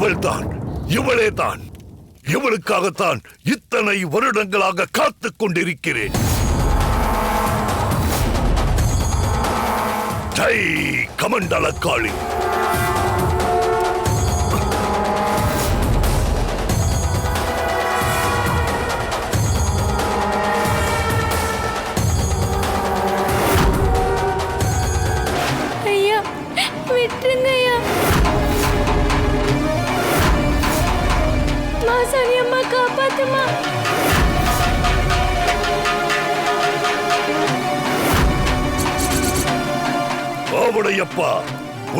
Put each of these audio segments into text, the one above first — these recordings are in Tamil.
இவள் தான் இவளே தான் இவளுக்காகத்தான் இத்தனை வருடங்களாக காத்துக் கொண்டிருக்கிறேன். ஜெய் கமண்டல காளி மாசாணி காப்பாத்துமா?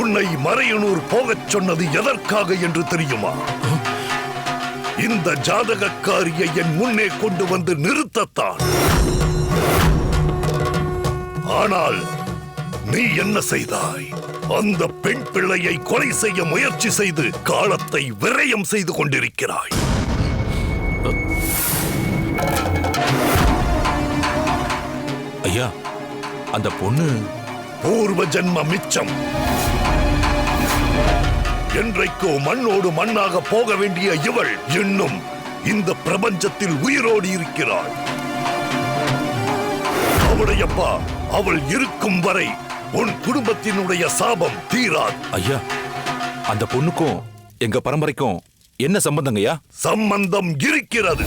உன்னை மறையனூர் போகச் சொன்னது எதற்காக என்று தெரியுமா? இந்த ஜாதகக்காரியை என் முன்னே கொண்டு வந்து நிறுத்தத்தான். ஆனால் நீ என்ன செய்தாய்? அந்த பெண் பிள்ளையை கொலை செய்ய முயற்சி செய்து காலத்தை விரயம் செய்து கொண்டிருக்கிறாய். ஐயா அந்த பொண்ணு பூர்வ ஜென்ம மிச்சம். என்றைக்கோ மண்ணோடு மண்ணாக போக வேண்டிய இவள் இன்னும் இந்த பிரபஞ்சத்தில் உயிரோடு இருக்கிறாள். அவளையப்பா அவள் இருக்கும் வரை உன் குடும்பத்தினுடைய சாபம் தீராது. ஐயா அந்த பொண்ணுக்கும் எங்க பரம்பரைக்கும் என்ன சம்பந்தங்கய்யா? சம்பந்தம் இருக்கிறது.